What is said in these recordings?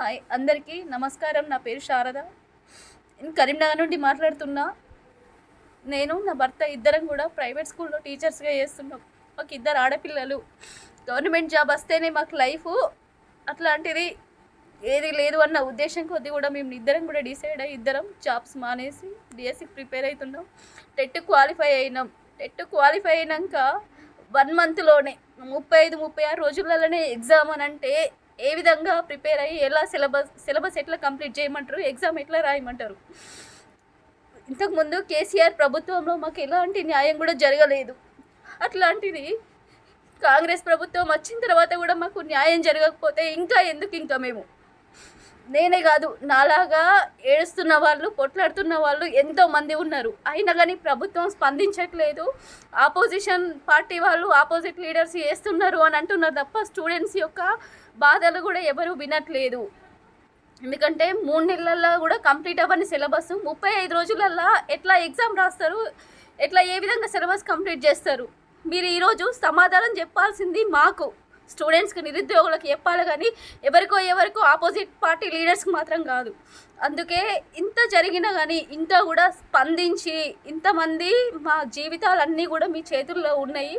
Hi అందరికీ నమస్కారం. నా పేరు శారద. నేను కరీంనగర్ నుండి మాట్లాడుతున్నా. నేను నా భర్త ఇద్దరం కూడా ప్రైవేట్ స్కూల్లో టీచర్స్గా చేస్తున్నాం. మాకు ఇద్దరు ఆడపిల్లలు. గవర్నమెంట్ జాబ్ వస్తేనే మాకు లైఫ్ అట్లాంటిది ఏది లేదు అన్న ఉద్దేశం కొద్ది కూడా మేము ఇద్దరం కూడా డిసైడ్ అయ్యి ఇద్దరం జాబ్స్ మానేసి డిఎస్సికి ప్రిపేర్ అవుతున్నాం. టెట్ క్వాలిఫై అయినాం. టెట్ క్వాలిఫై అయినాక వన్ మంత్లోనే ముప్పై ఐదు ముప్పై ఆరు రోజులలోనే ఎగ్జామ్ అని అంటే ఏ విధంగా ప్రిపేర్ అయ్యి ఎలా సిలబస్ సిలబస్ ఎట్లా కంప్లీట్ చేయమంటారు ఎగ్జామ్ ఎట్లా రాయమంటారు? ఇంతకుముందు కేసీఆర్ ప్రభుత్వంలో మాకు ఎలాంటి న్యాయం కూడా జరగలేదు. అట్లాంటిది కాంగ్రెస్ ప్రభుత్వం వచ్చిన తర్వాత కూడా మాకు న్యాయం జరగకపోతే ఇంకా ఎందుకు ఇంకా మేము? నేనే కాదు నాలాగా ఏడుస్తున్న వాళ్ళు పొట్లాడుతున్న వాళ్ళు ఎంతో మంది ఉన్నారు. అయినా కానీ ప్రభుత్వం స్పందించట్లేదు. ఆపోజిషన్ పార్టీ వాళ్ళు ఆపోజిట్ లీడర్స్ చేస్తున్నారు అని అంటున్నారు తప్ప స్టూడెంట్స్ యొక్క బాధలు కూడా ఎవరు వినట్లేదు. ఎందుకంటే మూడు నెలల్లో కూడా కంప్లీట్ అవ్వని సిలబస్ ముప్పై ఐదు రోజులల్లో ఎట్లా ఎగ్జామ్ రాస్తారు ఎట్లా ఏ విధంగా సిలబస్ కంప్లీట్ చేస్తారు? మీరు ఈరోజు సమాధానం చెప్పాల్సింది మాకు. స్టూడెంట్స్కి నిరుద్యోగులకు చెప్పాలి కానీ ఎవరికో ఎవరికో ఆపోజిట్ పార్టీ లీడర్స్కి మాత్రం కాదు. అందుకే ఇంత జరిగినా కానీ ఇంకా కూడా స్పందించి ఇంతమంది మా జీవితాలన్నీ కూడా మీ చేతుల్లో ఉన్నాయి.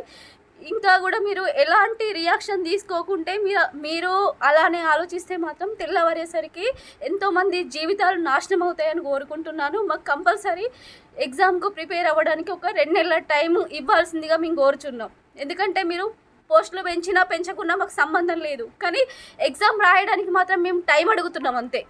ఇంకా కూడా మీరు ఎలాంటి రియాక్షన్ తీసుకోకుంటే మీరు మీరు అలానే ఆలోచిస్తే మాత్రం తెల్లవారేసరికి ఎంతోమంది జీవితాలు నాశనం అవుతాయని కోరుకుంటున్నాను. మాకు కంపల్సరీ ఎగ్జామ్కు ప్రిపేర్ అవ్వడానికి ఒక రెండు నెలల టైం ఇవ్వాల్సిందిగా మేము కోరుచున్నాం. ఎందుకంటే మీరు పోస్టులు పెంచినా పెంచకున్నా మాకు సంబంధం లేదు. కానీ ఎగ్జామ్ రాయడానికి మాత్రం మేము టైం అడుగుతున్నాం అంతే.